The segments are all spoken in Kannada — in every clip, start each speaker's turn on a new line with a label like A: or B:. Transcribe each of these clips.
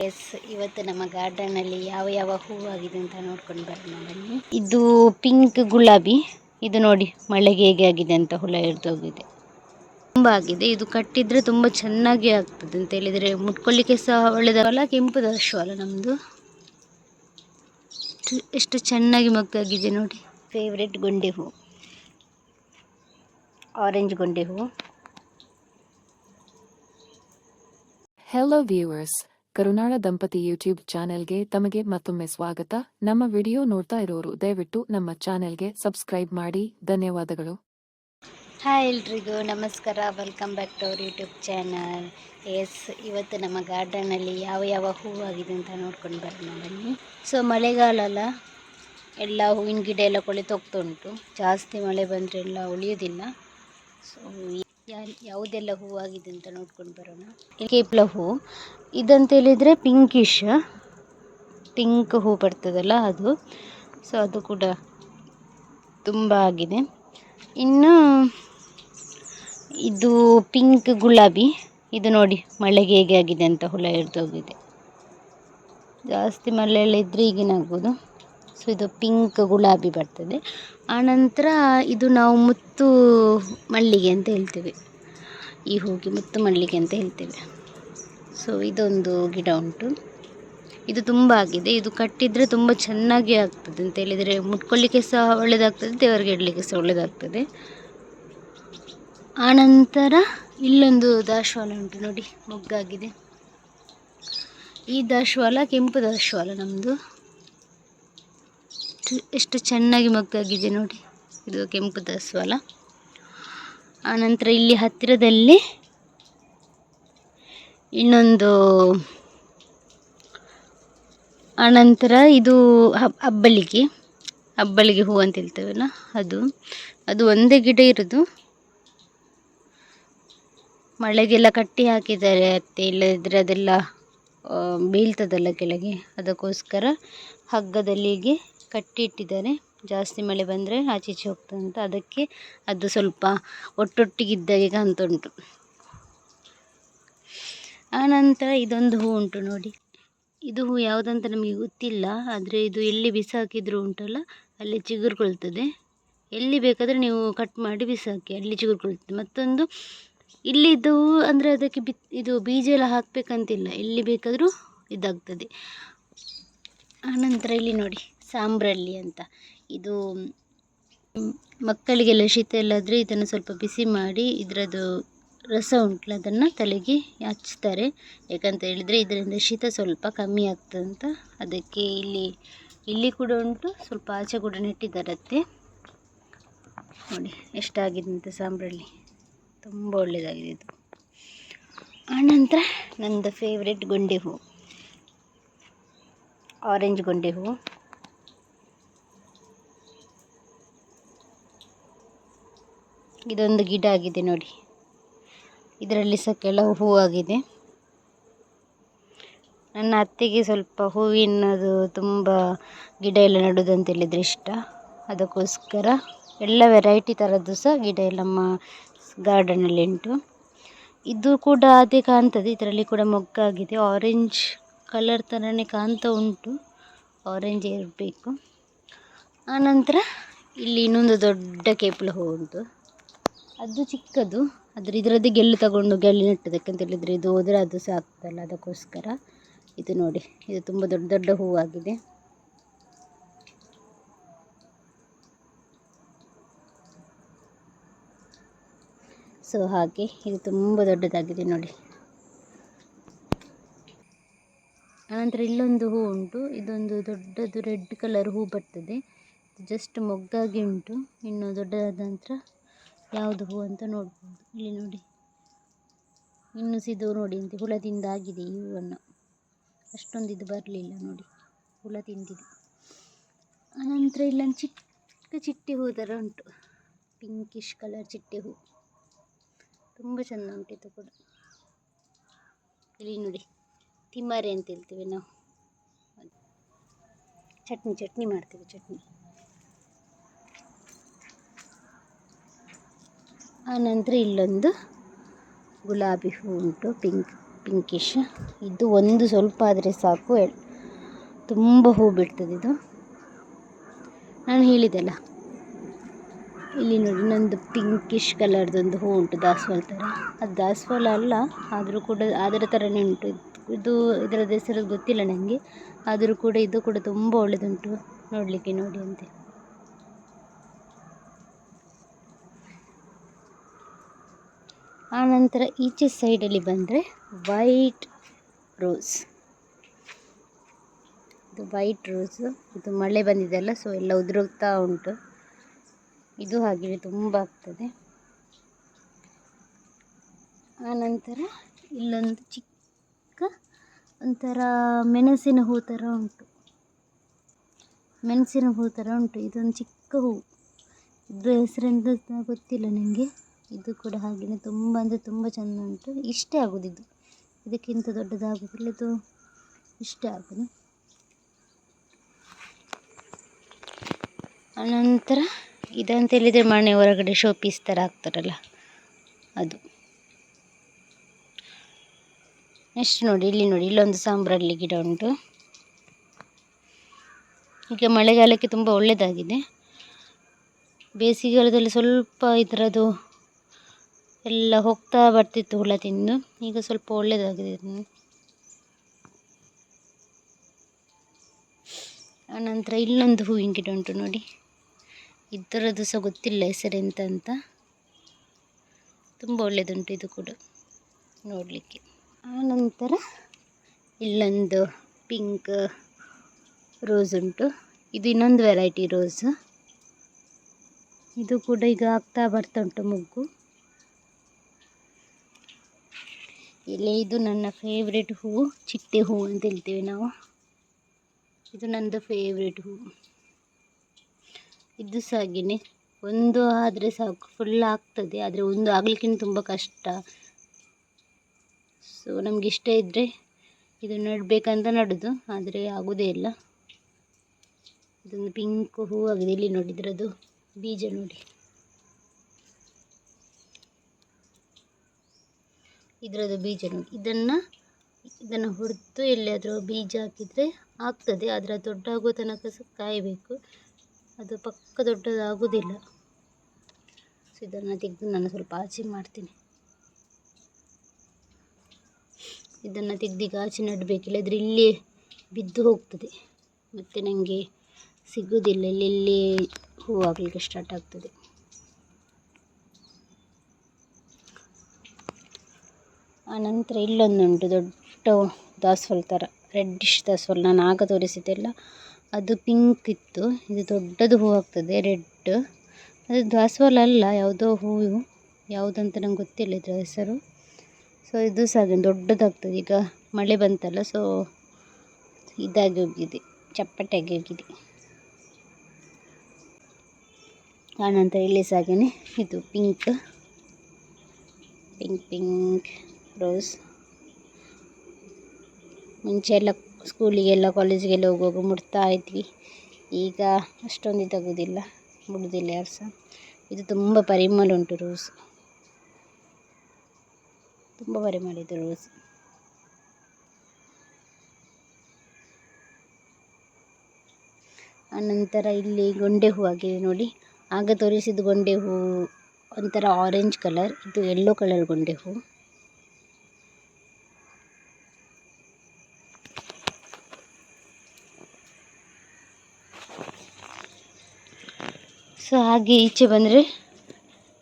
A: ಎಸ್ ಇವತ್ತು ನಮ್ಮ ಗಾರ್ಡನ್ ಅಲ್ಲಿ ಯಾವ ಯಾವ ಹೂವಾಗಿದೆ ಅಂತ ನೋಡ್ಕೊಂಡು ಬರೋಣ ಬನ್ನಿ. ಇದು ಪಿಂಕ್ ಗುಲಾಬಿ. ಇದು ನೋಡಿ, ಮಳೆಗೆ ಹೇಗೆ ಆಗಿದೆ ಅಂತ ಹುಳ ಹಿಡ್ದೋಗಿದೆ ತುಂಬ ಆಗಿದೆ. ಇದು ಕಟ್ಟಿದ್ರೆ ತುಂಬ ಚೆನ್ನಾಗಿ ಆಗ್ತದೆ ಅಂತ ಹೇಳಿದರೆ ಮುಟ್ಕೊಳ್ಳಿಕ್ಕೆ ಸಹ ಒಳ್ಳೆದಲ್ಲ ಕೆಂಪು ದಶವಲ್ಲ ನಮ್ಮದು ಎಷ್ಟು ಚೆನ್ನಾಗಿ ಮಗ್ಗಾಗಿದೆ ನೋಡಿ. ಫೇವ್ರೆಟ್ ಗೊಂಡೆ ಹೂ. ಆರೆಂಜ್ ಗೊಂಡೆ ಹೂ.
B: ಹೆಲೋ ವ್ಯೂವರ್ಸ್ ಕರುನಾಳ ದಂಪತಿ ಯೂಟ್ಯೂಬ್ ಚಾನೆಲ್ಗೆ ತಮಗೆ ಮತ್ತೊಮ್ಮೆ ಸ್ವಾಗತ. ನಮ್ಮ ವಿಡಿಯೋ ನೋಡ್ತಾ ಇರೋರು ದಯವಿಟ್ಟು ನಮ್ಮ ಚಾನೆಲ್ಗೆ ಸಬ್ಸ್ಕ್ರೈಬ್ ಮಾಡಿ. ಧನ್ಯವಾದಗಳು.
A: ಹಾಯ್ ಎಲ್ರಿಗೂ ನಮಸ್ಕಾರ. Welcome back to our YouTube channel. Yes, ಇವತ್ತು ನಮ್ಮ ಗಾರ್ಡನಲ್ಲಿ ಯಾವ ಯಾವ ಹೂವಾಗಿದೆ ಅಂತ ನೋಡ್ಕೊಂಡು ಬರೋಣ ಬನ್ನಿ. ಸೊ ಮಳೆಗಾಲ ಅಲ್ಲ ಎಲ್ಲ ಹೂವಿನ ಗಿಡ ಎಲ್ಲ ಕೊಳೆತು ಹೋಗ್ತಾ ಉಂಟು. ಜಾಸ್ತಿ ಮಳೆ ಬಂದರೆ ಎಲ್ಲ ಉಳಿಯೋದಿಲ್ಲ. ಸೊ ಯಾವುದೆಲ್ಲ ಹೂವಾಗಿದೆ ಅಂತ ನೋಡ್ಕೊಂಡು ಬರೋಣ. ಕೇಪ್ಲ ಹೂ. ಇದಂತ ಹೇಳಿದರೆ ಪಿಂಕಿಶ್. ಪಿಂಕ್ ಹೂ ಬರ್ತದಲ್ಲ ಅದು. ಸೊ ಅದು ಕೂಡ ತುಂಬ ಆಗಿದೆ. ಇನ್ನು ಇದು ಪಿಂಕ್ ಗುಲಾಬಿ. ಇದು ನೋಡಿ ಮಳೆಗೆ ಹೇಗೆ ಆಗಿದೆ ಅಂತ ಹುಳ ಹಿಡ್ದೋಗಿದೆ ಜಾಸ್ತಿ ಮಳೆ ಎಲ್ಲ ಇದ್ದರೆ ಈಗಿನ ಆಗ್ಬೋದು ಸೊ ಇದು ಪಿಂಕ್ ಗುಲಾಬಿ ಬರ್ತದೆ. ಆನಂತರ ಇದು ನಾವು ಮುತ್ತು ಮಲ್ಲಿಗೆ ಅಂತ ಹೇಳ್ತೇವೆ. ಈ ಹೂಗೆ ಮುತ್ತು ಮಲ್ಲಿಗೆ ಅಂತ ಹೇಳ್ತೇವೆ. ಸೊ ಇದೊಂದು ಗಿಡ ಉಂಟು. ಇದು ತುಂಬ ಆಗಿದೆ. ಇದು ಕಟ್ಟಿದರೆ ತುಂಬ ಚೆನ್ನಾಗಿ ಆಗ್ತದೆ ಅಂತ ಹೇಳಿದರೆ ಮುಟ್ಕೊಳ್ಳಿಕ್ಕೆ ಸಹ ಒಳ್ಳೆಯದಾಗ್ತದೆ ದೇವರಿಗೆ ಇಡಲಿಕ್ಕೆ ಸಹ ಒಳ್ಳೆಯದಾಗ್ತದೆ ಆನಂತರ ಇಲ್ಲೊಂದು ದಾಸವಾಳ ಉಂಟು ನೋಡಿ, ಮೊಗ್ಗಾಗಿದೆ. ಈ ದಾಸವಾಳ ಕೆಂಪು ದಾಸವಾಳ ನಮ್ಮದು ಎಷ್ಟು ಚೆನ್ನಾಗಿ ಮೊಗ್ಗಾಗಿದೆ ನೋಡಿ, ಇದು ಕೆಂಪು ದಾಸವಾಳ ಆನಂತರ ಇಲ್ಲಿ ಹತ್ತಿರದಲ್ಲಿ ಇನ್ನೊಂದು ಆನಂತರ ಇದು ಅಬ್ಬಲಿಗೆ ಅಬ್ಬಲಿಗೆ ಹೂ ಅಂತ ಹೇಳ್ತೇವಲ್ಲ, ಅದು. ಅದು ಒಂದೇ ಗಿಡ ಇರೋದು. ಮಳೆಗೆಲ್ಲ ಕಟ್ಟಿ ಹಾಕಿದ್ದಾರೆ ಅತ್ತೆ ಇಲ್ಲದಿದ್ದರೆ ಅದೆಲ್ಲ ಬೀಳ್ತದಲ್ಲ ಕೆಳಗೆ. ಅದಕ್ಕೋಸ್ಕರ ಹಗ್ಗದಲ್ಲಿಗೆ ಕಟ್ಟಿ ಇಟ್ಟಿದ್ದಾರೆ ಜಾಸ್ತಿ ಮಳೆ ಬಂದರೆ ಆಚೀಚೆ ಹೋಗ್ತದಂತ ಅದಕ್ಕೆ ಅದು ಸ್ವಲ್ಪ ಒಟ್ಟೊಟ್ಟಿಗಿದ್ದಾಗೆ ಕಾಣ್ತಾ ಉಂಟು ಆನಂತರ ಇದೊಂದು ಹೂ ಉಂಟು ನೋಡಿ. ಇದು ಹೂ ಯಾವುದಂತ ನಮಗೆ ಗೊತ್ತಿಲ್ಲ, ಆದರೆ ಇದು ಎಲ್ಲಿ ಬಿಸಾಕಿದ್ರು ಉಂಟಲ್ಲ, ಅಲ್ಲಿ ಚಿಗುರುಕೊಳ್ತದೆ. ಎಲ್ಲಿ ಬೇಕಾದರೆ ನೀವು ಕಟ್ ಮಾಡಿ ಬಿಸಾಕಿ, ಅಲ್ಲಿ ಚಿಗುರುಕೊಳ್ತದೆ. ಮತ್ತೊಂದು, ಇಲ್ಲಿದ್ದು ಅಂದರೆ ಅದಕ್ಕೆ ಬಿ ಇದು ಬೀಜ ಎಲ್ಲ ಹಾಕಬೇಕಂತಿಲ್ಲ, ಎಲ್ಲಿ ಬೇಕಾದರೂ ಇದಾಗ್ತದೆ. ಆನಂತರ ಇಲ್ಲಿ ನೋಡಿ ಸಾಂಬ್ರಲ್ಲಿ ಅಂತ. ಇದು ಮಕ್ಕಳಿಗೆಲ್ಲ ಶೀತ ಎಲ್ಲಾದರೆ ಇದನ್ನು ಸ್ವಲ್ಪ ಬಿಸಿ ಮಾಡಿ ಇದರದ್ದು ರಸ ಉಂಟಲ್ಲ ಅದನ್ನು ತಲೆಗೆ ಹಚ್ತಾರೆ. ಯಾಕಂತ ಹೇಳಿದರೆ ಇದರಿಂದ ಶೀತ ಸ್ವಲ್ಪ ಕಮ್ಮಿ ಆಗ್ತದೆ ಅಂತ ಅದಕ್ಕೆ ಇಲ್ಲಿ ಇಲ್ಲಿ ಕೂಡ ಉಂಟು, ಸ್ವಲ್ಪ ಆಚೆ ಕೂಡ ನೆಟ್ಟಿದ್ದಾರತ್ತೆ. ನೋಡಿ, ಎಷ್ಟಾಗಿದೆ ಅಂತ ಸಾಂಬ್ರಳ್ಳಿ ತುಂಬ ಒಳ್ಳೆಯದಾಗಿದೆ ಇದು. ಆನಂತರ ನಂದು ಫೇವ್ರೆಟ್ ಗೊಂಡೆ ಹೂ. ಆರೆಂಜ್ ಗೊಂಡೆ ಹೂ. ಇದೊಂದು ಗಿಡ ಆಗಿದೆ ನೋಡಿ. ಇದರಲ್ಲಿ ಸಹ ಕೆಲವು ಹೂವಾಗಿದೆ. ನನ್ನ ಅತ್ತೆಗೆ ಸ್ವಲ್ಪ ಹೂವಿನದು ತುಂಬ ಗಿಡ ಎಲ್ಲ ನೆಡೋದಂತ ಅಂತ ಹೇಳಿದರೆ ಇಷ್ಟ. ಅದಕ್ಕೋಸ್ಕರ ಎಲ್ಲ ವೆರೈಟಿ ಥರದ್ದು ಸಹ ಗಿಡ ಎಲ್ಲ ನಮ್ಮ ಗಾರ್ಡನಲ್ಲಿ ಉಂಟು. ಇದು ಕೂಡ ಅದೇ ಕಾಣ್ತದೆ, ಇದರಲ್ಲಿ ಕೂಡ ಮೊಗ್ಗಾಗಿದೆ. ಆರೆಂಜ್ ಕಲರ್ ಥರನೇ ಕಾಣ್ತಾ ಉಂಟು. ಆರೆಂಜ್ ಇರಬೇಕು. ಆನಂತರ ಇಲ್ಲಿ ಇನ್ನೊಂದು ದೊಡ್ಡ ಕೇಪಲ ಹೂ ಉಂಟು. ಅದು ಚಿಕ್ಕದು. ಆದರೆ ಇದರದ್ದೇ ಗೆಲ್ಲು ತಗೊಂಡು ಗೆಲ್ಲು ನೆಟ್ಟದಕ್ಕೆ ಯಾಕಂತೇಳಿದರೆ ಇದು ಹೋದರೆ ಅದು ಸಹ ಆಗ್ತದಲ್ಲ, ಅದಕ್ಕೋಸ್ಕರ. ಇದು ನೋಡಿ, ಇದು ತುಂಬ ದೊಡ್ಡ ದೊಡ್ಡ ಹೂವಾಗಿದೆ. ಸೊ ಹಾಗೆ ಇದು ತುಂಬ ದೊಡ್ಡದಾಗಿದೆ ನೋಡಿ. ಆನಂತರ ಇಲ್ಲೊಂದು ಹೂ ಉಂಟು, ಇದೊಂದು ದೊಡ್ಡದು ರೆಡ್ ಕಲರ್ ಹೂ ಬರ್ತದೆ. ಜಸ್ಟ್ ಮೊಗ್ಗಾಗಿ ಉಂಟು, ಇನ್ನು ದೊಡ್ಡದಾದ ನಂತರ ಯಾವುದು ಹೂ ಅಂತ ನೋಡ್ಬೋದು. ಇಲ್ಲಿ ನೋಡಿ. ಇನ್ನು ಸಿದು ನೋಡಿ ಅಂತ. ಹುಳ ತಿಂದಾಗಿದೆ ಈ ಹೂವನ್ನು. ಅಷ್ಟೊಂದು ಇದು ಬರಲಿಲ್ಲ ನೋಡಿ. ಹುಳ ತಿಂದಿದೆ. ಆನಂತರ ಇಲ್ಲೊಂದು ಚಿಕ್ಕ ಚಿಟ್ಟೆ ಹೂ ಥರ ಉಂಟು. ಪಿಂಕಿಶ್ ಕಲರ್ ಚಿಟ್ಟೆ ಹೂ. ತುಂಬ ಚೆಂದ ಉಂಟು ಕೂಡ. ಇಲ್ಲಿ ನೋಡಿ. ತಿಮ್ಮರೆ ಅಂತ ಹೇಳ್ತೇವೆ ನಾವು. ಚಟ್ನಿ ಚಟ್ನಿ ಮಾಡ್ತೇವೆ ಚಟ್ನಿ. ಆನಂತರ ಇಲ್ಲೊಂದು ಗುಲಾಬಿ ಹೂ ಉಂಟು ಪಿಂಕ್ ಪಿಂಕಿಶ್ ಇದು ಒಂದು ಸ್ವಲ್ಪ ಆದರೆ ಸಾಕು. ತುಂಬ ಹೂ ಬಿಡ್ತದೆ ಇದು. ನಾನು ಹೇಳಿದೆಲ್ಲ ಇಲ್ಲಿ ನೋಡಿ, ನಂದು ಪಿಂಕಿಶ್ ಕಲರ್ದೊಂದು ಹೂ ಉಂಟು, ದಾಸವಾಳ ಥರ ಅದು ದಾಸವಾಳ ಅಲ್ಲ, ಆದರೂ ಕೂಡ ಅದರ ಥರನೇ ಉಂಟು. ಇದು- ಇದು ಇದರದ್ದು ಹೆಸರು ಗೊತ್ತಿಲ್ಲ ನನಗೆ ಆದರೂ ಕೂಡ ಇದು ಕೂಡ ತುಂಬ ಒಳ್ಳೆಯದುಂಟು ನೋಡಲಿಕ್ಕೆ ನೋಡಿ ಅಂತೆ. ಆನಂತರ ಈಚೆ ಸೈಡಲ್ಲಿ ಬಂದರೆ ವೈಟ್ ರೋಸ್ ಇದು ವೈಟ್ ರೋಸು ಇದು ಮಳೆ ಬಂದಿದೆಯಲ್ಲ ಸೊ ಎಲ್ಲ ಉದುರೋಗ್ತಾ ಉಂಟು. ಇದು ಹಾಗೆ ತುಂಬ ಆಗ್ತದೆ. ಆನಂತರ ಇಲ್ಲೊಂದು ಚಿಕ್ಕ ಒಂಥರ ಮೆಣಸಿನ ಹೂ ಥರ ಉಂಟು. ಮೆಣಸಿನ ಹೂ ಥರ ಉಂಟು. ಇದೊಂದು ಚಿಕ್ಕ ಹೂ. ಇದ್ರ ಹೆಸರೆಂತ ಗೊತ್ತಿಲ್ಲ ನನಗೆ ಇದು ಕೂಡ ಹಾಗೆಯೇ ತುಂಬ ಅಂದರೆ ತುಂಬ ಚೆಂದ ಉಂಟು. ಇಷ್ಟೇ ಆಗೋದು ಇದು. ಇದಕ್ಕಿಂತ ದೊಡ್ಡದಾಗೋದಿಲ್ಲ, ಇದು ಇಷ್ಟೇ ಆಗೋದು. ಅನಂತರ ಇದಂತ ಹೇಳಿದರೆ ಮನೆ ಹೊರಗಡೆ ಶೋ ಪೀಸ್ ಥರ ಆಗ್ತಾರಲ್ಲ ಅದು. ನೆಕ್ಸ್ಟ್ ನೋಡಿ, ಇಲ್ಲಿ ನೋಡಿ, ಇಲ್ಲೊಂದು ಸಾಂಬ್ರಲ್ಲಿ ಗಿಡ ಉಂಟು. ಈಗ ಮಳೆಗಾಲಕ್ಕೆ ತುಂಬ ಒಳ್ಳೆಯದಾಗಿದೆ ಬೇಸಿಗೆಗಾಲದಲ್ಲಿ ಸ್ವಲ್ಪ ಇದರದ್ದು ಎಲ್ಲ ಹೋಗ್ತಾ ಬರ್ತಿತ್ತು ಹುಳ ತಿಂದು. ಈಗ ಸ್ವಲ್ಪ ಒಳ್ಳೆಯದಾಗಿದೆ ಆನಂತರ ಇಲ್ಲೊಂದು ಹೂವಿನ ಗಿಡ ಉಂಟು ನೋಡಿ. ಇದರದ್ದು ಸಹ ಗೊತ್ತಿಲ್ಲ ಹೆಸರೆಂತ ಅಂತ ತುಂಬ ಒಳ್ಳೆಯದುಂಟು ಇದು ಕೂಡ ನೋಡಲಿಕ್ಕೆ. ಆನಂತರ ಇಲ್ಲೊಂದು ಪಿಂಕ್ ರೋಸ್ ಉಂಟು. ಇದು ಇನ್ನೊಂದು ವೆರೈಟಿ ರೋಸ್ ಇದು ಕೂಡ ಈಗ ಆಗ್ತಾ ಬರ್ತಾ ಉಂಟು ಮೊಗ್ಗು. ಇಲ್ಲಿ ಇದು ನನ್ನ ಫೇವ್ರೆಟ್ ಹೂವು ಚಿಟ್ಟೆ ಹೂವು ಅಂತ ಹೇಳ್ತೇವೆ ನಾವು. ಇದು ನನ್ನದು ಫೇವ್ರೆಟ್ ಹೂವು ಇದು ಸಹ ಹಾಗೆಯೇ ಒಂದು ಆದರೆ ಸಾಕು ಫುಲ್ ಆಗ್ತದೆ, ಆದರೆ ಒಂದು ಆಗಲಿಕ್ಕಿಂತ ತುಂಬ ಕಷ್ಟ. ಸೊ ನಮ್ಗೆ ಇಷ್ಟ ಇದ್ದರೆ ಇದು ನೆಡಬೇಕಂತ ನಡೋದು, ಆದರೆ ಆಗೋದೇ ಇಲ್ಲ. ಇದೊಂದು ಪಿಂಕ್ ಹೂ ಆಗಿದೆ, ಇಲ್ಲಿ ನೋಡಿದ್ರದು, ಬೀಜ ನೋಡಿ. ಇದರದ್ದು ಬೀಜ ನೋಡಿ. ಇದನ್ನು ಇದನ್ನು ಹೊಡೆದು ಎಲ್ಲಿಯಾದರೂ ಬೀಜ ಹಾಕಿದರೆ ಆಗ್ತದೆ. ಆದರೆ ಅದು ದೊಡ್ಡಾಗೋ ತನಕ ಸಹ ಕಾಯಬೇಕು. ಅದು ಪಕ್ಕ ದೊಡ್ಡದಾಗೋದಿಲ್ಲ. ಸೊ ಇದನ್ನು ತೆಗೆದು ನಾನು ಸ್ವಲ್ಪ ಆಚೆ ಮಾಡ್ತೀನಿ. ಇದನ್ನು ತೆಗ್ದೀಗ ಆಚೆ ನೆಡಬೇಕು. ಇಲ್ಲದ್ರೆ ಇಲ್ಲಿ ಬಿದ್ದು ಹೋಗ್ತದೆ. ಮತ್ತು ನನಗೆ ಸಿಗೋದಿಲ್ಲ. ಇಲ್ಲಿ ಹೂ ಆಗಲಿಕ್ಕೆ ಸ್ಟಾರ್ಟ್ ಆಗ್ತದೆ. ಆನಂತರ ಇಲ್ಲೊಂದುಂಟು, ದೊಡ್ಡ ದಾಸವಾಳ ಥರ ರೆಡ್ಡಿಶ್ ದಾಸವಾಳ ನಾನು ಆಗ ತೋರಿಸಿದ್ದೆಲ್ಲ. ಅದು ಪಿಂಕ್ ಇತ್ತು. ಇದು ದೊಡ್ಡದು ಹೂ ಆಗ್ತದೆ ರೆಡ್ ಅದು ದಾಸವಾಳ ಅಲ್ಲ, ಯಾವುದೋ ಹೂವು ಯಾವುದಂತ ನಂಗೆ ಗೊತ್ತಿಲ್ಲ ಇದರ ಹೆಸರು. ಸೊ ಇದು ಸಹ ಹಾಗೆ ದೊಡ್ಡದಾಗ್ತದೆ. ಈಗ ಮಳೆ ಬಂತಲ್ಲ ಸೊ ಇದಾಗಿ ಹೋಗಿದೆ, ಚಪ್ಪಟೆಯಾಗಿ ಹೋಗಿದೆ. ಆನಂತರ ಇಲ್ಲಿ ಸಹ ಹಾಗೆಯೇ ಇದು ಪಿಂಕ್ ಪಿಂಕ್ ಪಿಂಕ್ ರೋಸ್ ಮುಂಚೆ ಎಲ್ಲ ಸ್ಕೂಲಿಗೆಲ್ಲ ಕಾಲೇಜಿಗೆಲ್ಲ ಹೋಗುವಾಗ ಮುಡ್ತಾ ಇದ್ವಿ. ಈಗ ಅಷ್ಟೊಂದು ಇದಾಗೋದಿಲ್ಲ ಮುಡುದಿಲ್ಲ ಯಾರು ಸಹ ಇದು ತುಂಬ ಪರಿಮಳ ಉಂಟು ರೋಸ್ ತುಂಬ ಪರಿಮಳ ಇದು ರೋಸ್ ಆನಂತರ ಇಲ್ಲಿ ಗೊಂಡೆ ಹೂ ಆಗಿದೆ ನೋಡಿ. ಆಗ ತೋರಿಸಿದ ಗೊಂಡೆ ಹೂ ಒಂಥರ ಆರೆಂಜ್ ಕಲರ್ ಇದು ಯೆಲ್ಲೋ ಕಲರ್ ಗೊಂಡೆ ಹೂ ಸೊ ಹಾಗೆ ಈಚೆ ಬಂದರೆ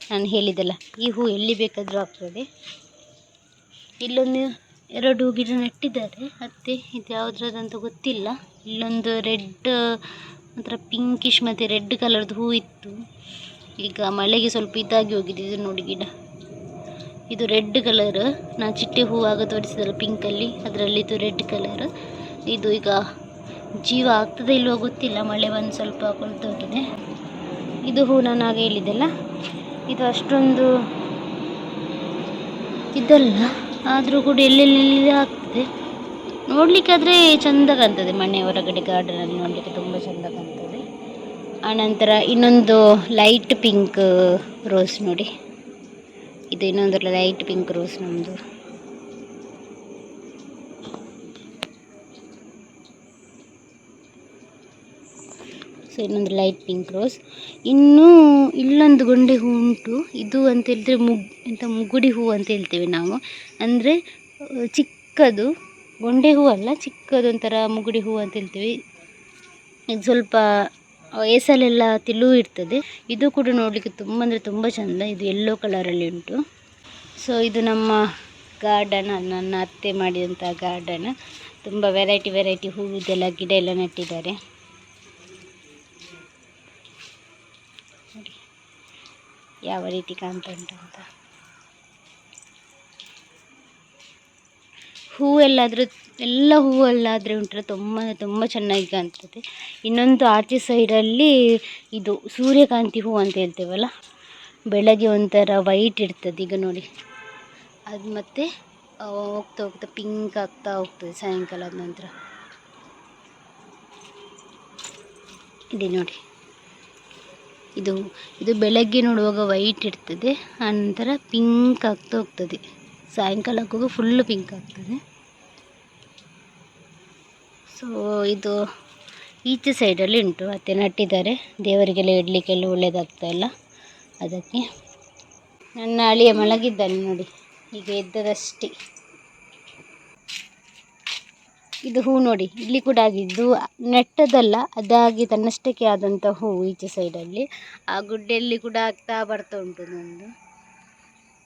A: ನಾನು ಹೇಳಿದ್ದಲ್ಲ, ಈ ಹೂ ಎಲ್ಲಿ ಬೇಕಾದರೂ ಆಗ್ತದೆ. ಇಲ್ಲೊಂದು ಎರಡು ಗಿಡ ನೆಟ್ಟಿದ್ದಾರೆ, ಮತ್ತೆ ಇದು ಯಾವುದ್ರದಂತ ಗೊತ್ತಿಲ್ಲ. ಇಲ್ಲೊಂದು ರೆಡ್, ಒಂಥರ ಪಿಂಕಿಶ್ ಮತ್ತು ರೆಡ್ ಕಲರ್ದು ಹೂ ಇತ್ತು. ಈಗ ಮಳೆಗೆ ಸ್ವಲ್ಪ ಇದಾಗಿ ಹೋಗಿದೆ ಇದು ನೋಡಿ ಗಿಡ. ಇದು ರೆಡ್ ಕಲರ್ ನಾ ಚಿಟ್ಟೆ ಹೂ ಆಗ ತೋರಿಸಿದಲ್ಲ ಪಿಂಕಲ್ಲಿ ಅದರಲ್ಲಿ ಇದು ರೆಡ್ ಕಲರ್. ಇದು ಈಗ ಜೀವ ಆಗ್ತದೆ ಇಲ್ವೋ ಗೊತ್ತಿಲ್ಲ, ಮಳೆ ಬಂದು ಸ್ವಲ್ಪ ಕೊಳ್ತೋಗಿದೆ ಇದು ಹೂ ನಾನು ಆಗ ಹೇಳಿದ್ದೆಲ್ಲ? ಇದು ಅಷ್ಟೊಂದು ಇದಲ್ಲ. ಆದರೂ ಕೂಡ ಎಲ್ಲೆಲ್ಲಿ ಆಗ್ತದೆ? ನೋಡಲಿಕ್ಕಾದರೆ ಚೆಂದ ಕಾಣ್ತದೆ ಮನೆ ಹೊರಗಡೆ ಗಾರ್ಡನಲ್ಲಿ ನೋಡಲಿಕ್ಕೆ ತುಂಬ ಚೆಂದ ಕಾಣ್ತದೆ. ಆನಂತರ ಇನ್ನೊಂದು ಲೈಟ್ ಪಿಂಕ್ ರೋಸ್ ನೋಡಿ. ಇದು ಇನ್ನೊಂದು ಲೈಟ್ ಪಿಂಕ್ ರೋಸ್ ನಮ್ಮದು ಇನ್ನೊಂದು ಲೈಟ್ ಪಿಂಕ್ ರೋಸ್ ಇನ್ನು ಇಲ್ಲೊಂದು ಗೊಂಡೆ ಹೂ ಉಂಟು. ಇದು ಅಂತ ಹೇಳಿದ್ರೆ ಮುಗ್, ಎಂತ ಮುಗುಡಿ ಹೂ ಅಂತ ಹೇಳ್ತೇವೆ ನಾವು. ಅಂದರೆ ಚಿಕ್ಕದು. ಗೊಂಡೆ ಹೂ ಅಲ್ಲ, ಚಿಕ್ಕದು ಒಂಥರ ಮುಗುಡಿ ಹೂ ಅಂತ ಹೇಳ್ತೀವಿ. ಇದು ಸ್ವಲ್ಪ ಏಸಲೆಲ್ಲ ತಿಳು ಇರ್ತದೆ. ಇದು ಕೂಡ ನೋಡಲಿಕ್ಕೆ ತುಂಬ ಅಂದರೆ ತುಂಬ ಚಂದ. ಇದು ಯೆಲ್ಲೋ ಕಲರಲ್ಲಿ ಉಂಟು. ಸೊ ಇದು ನಮ್ಮ ಗಾರ್ಡನ್ ನನ್ನ ಅತ್ತೆ ಮಾಡಿದಂಥ ಗಾರ್ಡನ್ ತುಂಬ ವೆರೈಟಿ ವೆರೈಟಿ ಹೂವಿದೆಲ್ಲ ಗಿಡ ಎಲ್ಲ ನೆಟ್ಟಿದ್ದಾರೆ. ಯಾವ ರೀತಿ ಕಾಣ್ತಾ ಉಂಟು ಅಂತ ಹೂವೆಲ್ಲಾದರೂ ಎಲ್ಲ ಹೂವೆಲ್ಲಾದರೆ ಉಂಟಲ್ಲ ತುಂಬ ತುಂಬ ಚೆನ್ನಾಗಿ ಕಾಣ್ತದೆ. ಇನ್ನೊಂದು ಆಚೆ ಸೈಡಲ್ಲಿ ಇದು ಸೂರ್ಯಕಾಂತಿ ಹೂ ಅಂತ ಹೇಳ್ತೇವಲ್ಲ, ಬೆಳಗ್ಗೆ ಒಂಥರ ವೈಟ್ ಇರ್ತದೆ ಈಗ ನೋಡಿ. ಅದು ಮತ್ತೆ ಹೋಗ್ತಾ ಹೋಗ್ತಾ ಪಿಂಕ್ ಆಗ್ತಾ ಹೋಗ್ತದೆ ಸಾಯಂಕಾಲದ ನಂತರ. ಇದೆ ನೋಡಿ. ಇದು ಇದು ಬೆಳಗ್ಗೆ ನೋಡುವಾಗ ವೈಟ್ ಇರ್ತದೆ, ಆನಂತರ ಪಿಂಕ್ ಆಗ್ತಾ ಹೋಗ್ತದೆ. ಸಾಯಂಕಾಲ ಆಗುವಾಗ ಫುಲ್ಲು ಪಿಂಕ್ ಆಗ್ತದೆ. ಸೊ ಇದು ಈಚೆ ಸೈಡಲ್ಲಿ ಉಂಟು ಮತ್ತೆ ನಟ್ಟಿದ್ದಾರೆ. ದೇವರಿಗೆಲ್ಲ ಇಡಲಿಕ್ಕೆಲ್ಲ ಒಳ್ಳೆಯದಾಗ್ತಾ ಇಲ್ಲ. ಅದಕ್ಕೆ ನನ್ನ ಅಳಿಯ ಮಲಗಿದ್ದಾನೆ ನೋಡಿ, ಈಗ ಎದ್ದದಷ್ಟೇ. ಇದು ಹೂ ನೋಡಿ, ಇಲ್ಲಿ ಕೂಡ ಆಗಿದ್ದು ನೆಟ್ಟದಲ್ಲ ಅದಾಗಿ ತನ್ನಷ್ಟಕ್ಕೆ ಆದಂಥ ಹೂ ಈಚೆ ಸೈಡಲ್ಲಿ ಆ ಗುಡ್ಡೆಯಲ್ಲಿ ಕೂಡ ಆಗ್ತಾ ಬರ್ತಾ ಉಂಟು ನಂದು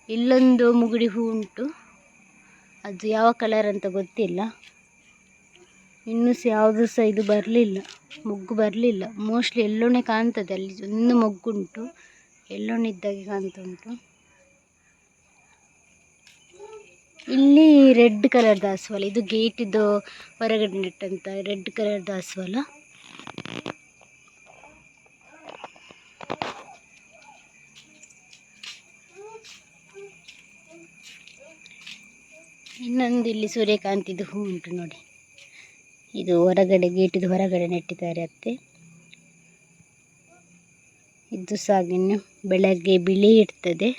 A: ಇಲ್ಲೊಂದು ಮುಗುಡಿ ಹೂ ಉಂಟು. ಅದು ಯಾವ ಕಲರ್ ಅಂತ ಗೊತ್ತಿಲ್ಲ. ಇನ್ನೂ ಸಹ ಯಾವುದು ಸಹ ಇದು ಬರಲಿಲ್ಲ, ಮೊಗ್ಗು ಬರಲಿಲ್ಲ. ಮೋಸ್ಟ್ಲಿ ಎಲ್ಲೋನೇ ಕಾಣ್ತದೆ, ಅಲ್ಲಿ ಒಂದು ಮೊಗ್ಗುಂಟು ಎಲ್ಲೋನೆ ಇದ್ದಾಗೆ ಕಾಣ್ತಾ ಉಂಟು. ಇಲ್ಲಿ ರೆಡ್ ಕಲರ್ ದಾಸವಾಳ ಇದು ಗೇಟಿದ್ದು ಹೊರಗಡೆ ನೆಟ್ಟಂತ ರೆಡ್ ಕಲರ್ ದಾಸವಾಳ ಇನ್ನೊಂದು ಇಲ್ಲಿ ಸೂರ್ಯಕಾಂತಿದು ಹೂ ಉಂಟು ನೋಡಿ. ಇದು ಹೊರಗಡೆ, ಗೇಟಿದು ಹೊರಗಡೆ ನೆಟ್ಟಿದ್ದಾರೆ ಅತ್ತೆ. ಇದು ಹಾಗೆಯೇ ಬೆಳಗ್ಗೆ ಬಿಳಿ ಇರ್ತದೆ.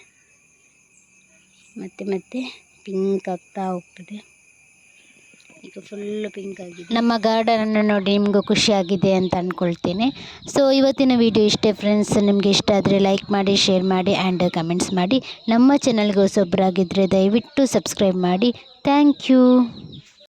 A: ಮತ್ತೆ ಮತ್ತೆ ಪಿಂಕ್ ಆಗ್ತಾ ಹೋಗ್ತದೆ. ಈಗ ಫುಲ್ಲು ಪಿಂಕ್ ಆಗಿದೆ. ನಮ್ಮ ಗಾರ್ಡನನ್ನು ನೋಡಿ ನಿಮಗೂ ಖುಷಿಯಾಗಿದೆ ಅಂತ ಅಂದ್ಕೊಳ್ತೇನೆ ಸೊ ಇವತ್ತಿನ ವಿಡಿಯೋ ಇಷ್ಟೇ ಫ್ರೆಂಡ್ಸ್ ನಿಮಗೆ ಇಷ್ಟ ಆದರೆ ಲೈಕ್ ಮಾಡಿ ಶೇರ್ ಮಾಡಿ ಆ್ಯಂಡ್ ಕಮೆಂಟ್ಸ್ ಮಾಡಿ. ನಮ್ಮ ಚಾನಲ್ಗೆ ಹೊಸೊಬ್ಬರಾಗಿದ್ದರೆ ದಯವಿಟ್ಟು ಸಬ್ಸ್ಕ್ರೈಬ್ ಮಾಡಿ. Thank you